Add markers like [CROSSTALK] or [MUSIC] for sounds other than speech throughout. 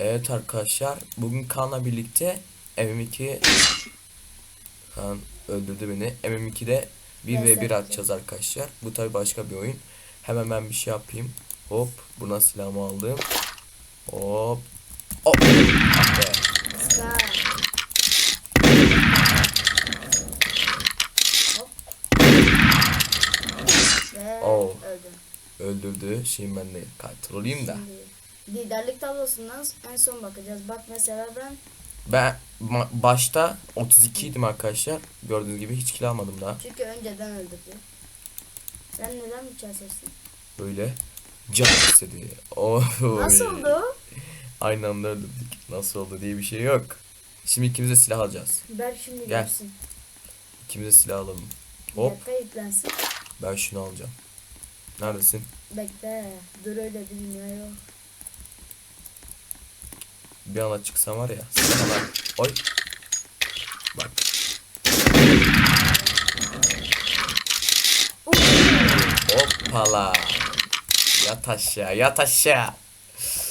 Evet arkadaşlar bugün Kaan'la birlikte MM2 Kaan öldürdü beni. MM2'de 1 Ben ve 1 sadece. atacağız arkadaşlar. Bu tabi başka bir oyun. Hemen ben bir şey yapayım. Hop buna silahımı aldım. Hop. Hop. Ah be. Oh. Öldürdü. Şimdi ben de katil olayım da. Şimdi liderlik tablosundan en son bakacağız. Bak mesela ben Ben başta 32 idim arkadaşlar. Gördüğünüz gibi hiç kill almadım daha. çünkü önceden öldürdü. Sen neden mi çalsın? Böyle can istedi. Oh. Nasıl oldu? Aynı anda öldürdük. Nasıl oldu diye bir şey yok. Şimdi ikimiz de silah alacağız. Berk şimdi Gel. görsün. İkimiz de silah alalım. Hop dakika yüklensin. ben şunu alacağım. Neredesin? Bekle. Dur öyle bir dünya yok. Bir anda çıksam var ya. Al. Oy. Bak. Hoppala. Yat aşağı yat aşağı.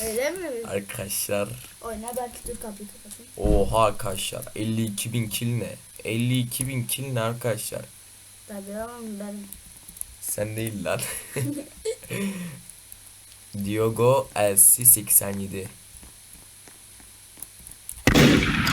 Öyle mi? Arkadaşlar. Oyna belki dur kapıyı kapatayım. Oha arkadaşlar. 52 bin kill ne? 52 bin kill ne arkadaşlar? Tabii ama ben Sen değil lan. [LAUGHS] Diogo LC 87.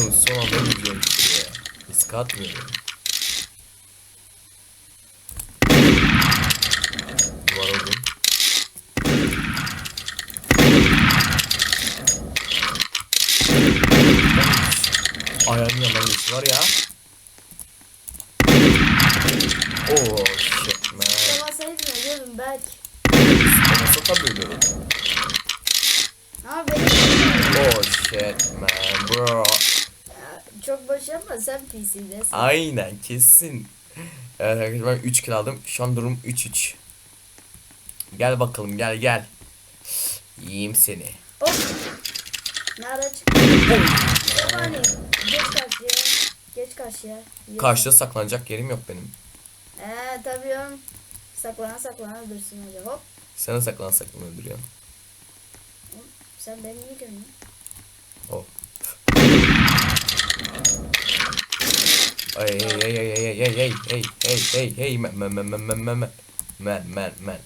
Oğlum son anda gidiyorum ya. Risk atmıyorum. Var oğlum. Ayağının yanından geçti var ya. Oh shit man. Savaşsaydın ölüyordum belki. Nasıl atabiliyorum? Ama benim Oh shit man bro. Boş yapma sen PC'desin. Aynen kesin. Evet arkadaşlar ben 3 kill aldım. Şu an durum 3-3. Gel bakalım gel gel. Yiyeyim seni. Hop. Ne ara çıktı? Sabahleyin. Geç karşıya. Geç karşıya. Yok. Karşıda saklanacak yerim yok benim. Eee tabii oğlum. Saklana saklana dursun hadi hop. Sana saklan saklan öldürüyorsun. Sen beni niye görmüyorsun? Oh. Ay hey hey hey hey hey hey hey hey hey hey man man man man man man man man man man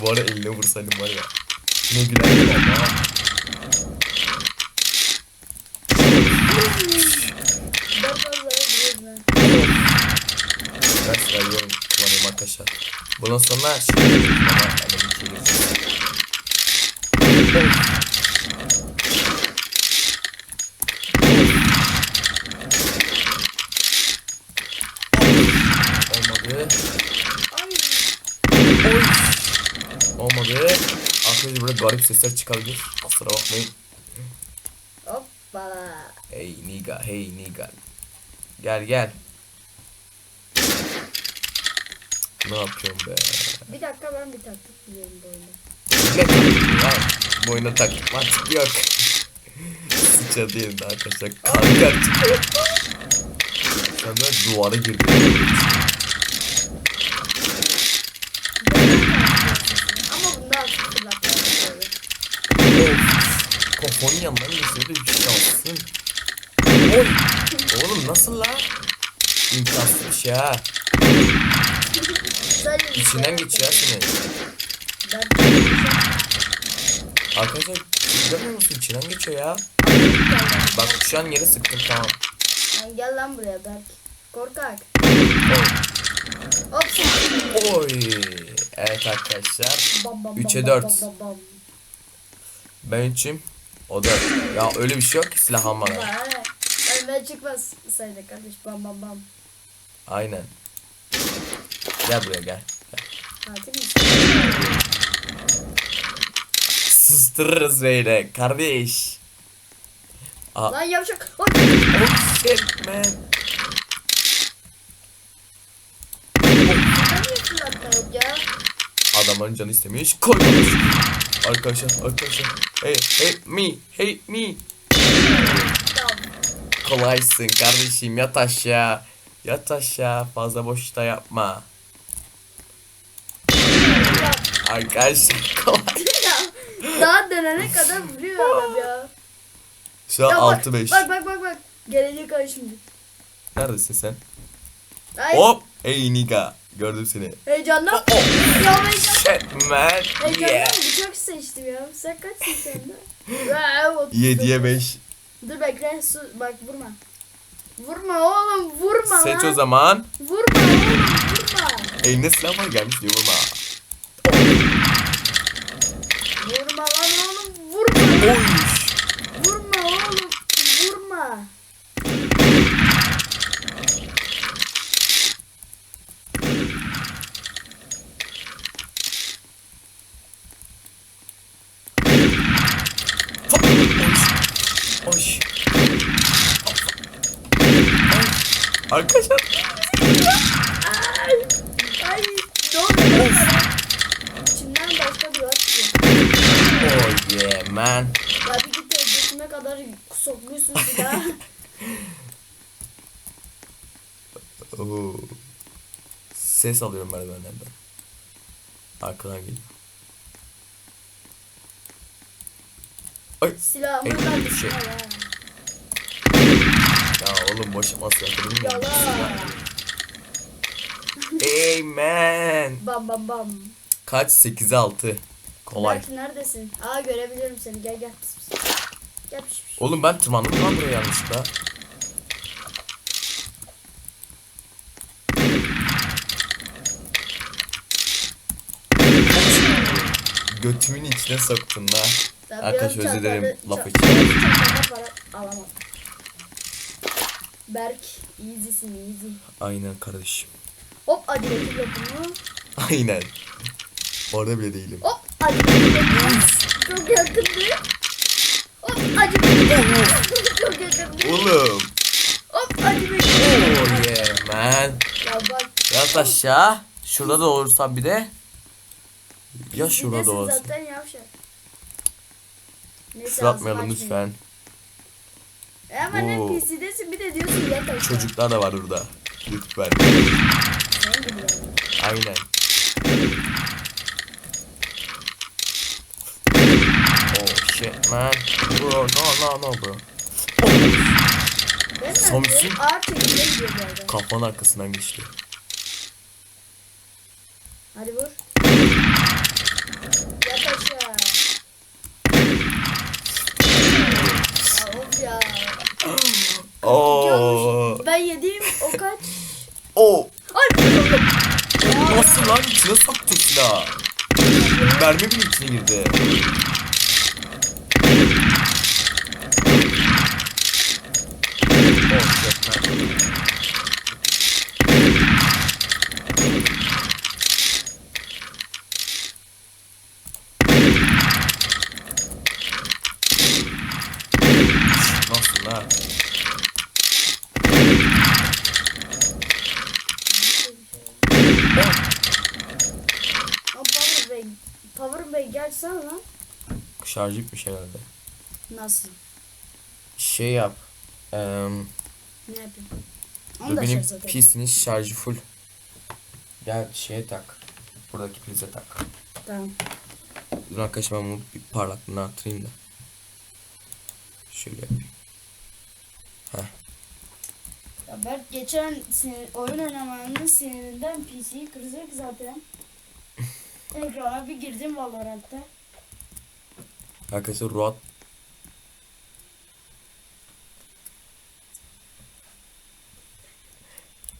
Bu arada eline vursaydım var ya Ne ben. Ben silah yiyorum kullanıyorum arkadaşlar Bundan sonra şimdi ama yani bir şey geçiyor. Olmadı Ay. Oy. Olmadı. Arkadaşlar burada garip sesler çıkabilir. Kusura bakmayın. Hoppala. Hey niga, hey niga. Gel gel. Ne yapıyorum be? Bir dakika ben bir taktik biliyorum bu oyunda. Ne lan? Bu oyuna taktik mantık yok. Sıça değil de arkadaşlar. Kanka. Sen de duvara girdin. Kafanın yanına geçirdi. Üçüncü şey alsın. Oy. Oğlum nasıl la? İmkansız bir şey ha. İçinden geç ya şimdi. Arkadaşlar görmüyor musun? İçinden geçiyor ya. Bak şu an yere sıktım tamam. Yani gel lan buraya Berk. Korkak. Oy. Oy. Evet arkadaşlar. 3'e 4. Ben içim. O da. Ya öyle bir şey yok ki silah ne? Ölmeye çıkmaz saydı kardeş. Bam bam bam. Aynen. Gel buraya gel. Sustururuz böyle kardeş. Aa, Lan yavşak. Ya? Adamların canı istemiş. Koymamış. Arkadaşlar arkadaşlar. Hey hey me hey me. Kolaysın kardeşim yat aşağı. Yat aşağı fazla boşta yapma. Ya, Arkadaşlar [LAUGHS] kolay. Daha dönene kadar vuruyor adam ya. Şu an Ya bak, 6-5. Bak bak bak bak. Gelecek ay şimdi. Neredesin sen? Ay Hop. Hey Niga. Gördüm seni. heyecandan. Oh, oh. Ya heyecan. Shit man. Heyecandan Yeah. bıçak seçtim ya. Sen kaçsın sen de? Ya, otuz 7'ye dokuz. 5. Dur bekle su bak vurma. Vurma oğlum vurma Seç lan. o zaman. Vurma oğlum vurma. Eline silah var gelmiş diyor vurma. Vurma lan oğlum vurma. Oy. Vurma oğlum vurma. Oş. Arkadaşlar. Ay. Ay. Ne oldu? İçimden başka bir at çıkıyor. Yeah man. Ya bir git götüme kadar sokmuşsun silahı. [LAUGHS] Oo. Ses alıyorum merdivenlerden. Arkadan geliyor. Ay. Silahımı Ey, ben şey. dışına ya. Ya oğlum başıma sıkıntı mı? Yala. Hey man. Bam bam bam. Kaç? 8'e 6. Kolay. Berk neredesin? Aa görebiliyorum seni. Gel gel. Pıs, pıs. Gel piş piş. Oğlum ben tırmandım lan buraya yanlışlıkla. Götümün içine soktun la. Ben Arkadaş biraz özür dilerim laf ça- için. çantada para alamadım. Berk easy'sin easy. Aynen kardeşim. Hop hadi yapımı. Aynen. Orada bile değilim. Hop yapımı. Çok yakındı. Hop yapımı. Çok yakındı. Oğlum. Hop bakayım. Oh yeah man. Ya bak. Yat aşağı. Şurada da olursan bir de. Ya şurada olsun. zaten yavşak. Neyse, Küfür atmayalım lütfen. E ama ne Oo. PC'desin bir de diyorsun yat aşağı. Çocuklar da var burada. Lütfen. Aynen. Oh shit man. Bro no no no bro. Samsun- çekimde gidiyor bu arada. kafanın arkasından geçti. Hadi vur. Yat aşağı. Ya of ya. Oo. Ben yediğim o kaç? Oh. Ay Nasıl lan içine soktun silahı? Mermi bile içine girdi. Oh shit man. Aa, Power Bey. Power Bey gelsene lan. Şarjı bitmiş herhalde. Nasıl? Şey yap. Eee Ne yapayım? Onu da benim şarj zaten. PC'nin şarjı full. Gel şeye tak. Buradaki prize tak. Tamam. Dur arkadaşlar ben bunu bir parlaklığını artırayım da. Şöyle yapayım. Ya Berk geçen sinir, oyun oynamanın sinirinden PC'yi kıracak zaten. [LAUGHS] Ekrana bir girdim Valorant'ta. Arkadaşlar Ruat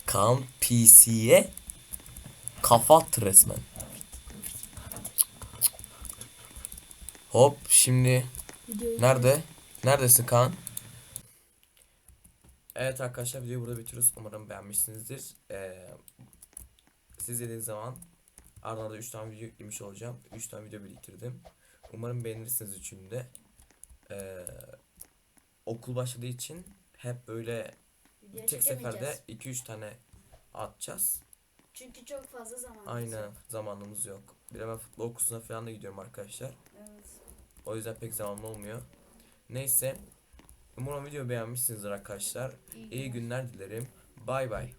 Kaan PC'ye kafa attı resmen. Hop şimdi nerede? Neredesin Kaan? Evet arkadaşlar videoyu burada bitiriyoruz. Umarım beğenmişsinizdir. Ee, siz dediğiniz zaman ardından da 3 tane video yüklemiş olacağım. 3 tane video biriktirdim. Umarım beğenirsiniz üçünü de. Ee, okul başladığı için hep böyle Video tek çekemeyeceğiz. seferde 2-3 tane atacağız. Çünkü çok fazla zaman. Aynen zamanımız yok. Bir de ben futbol kursuna falan da gidiyorum arkadaşlar. Evet. O yüzden pek zamanım olmuyor. Neyse. Umarım video beğenmişsinizdir arkadaşlar. İyi günler dilerim. Bay bay.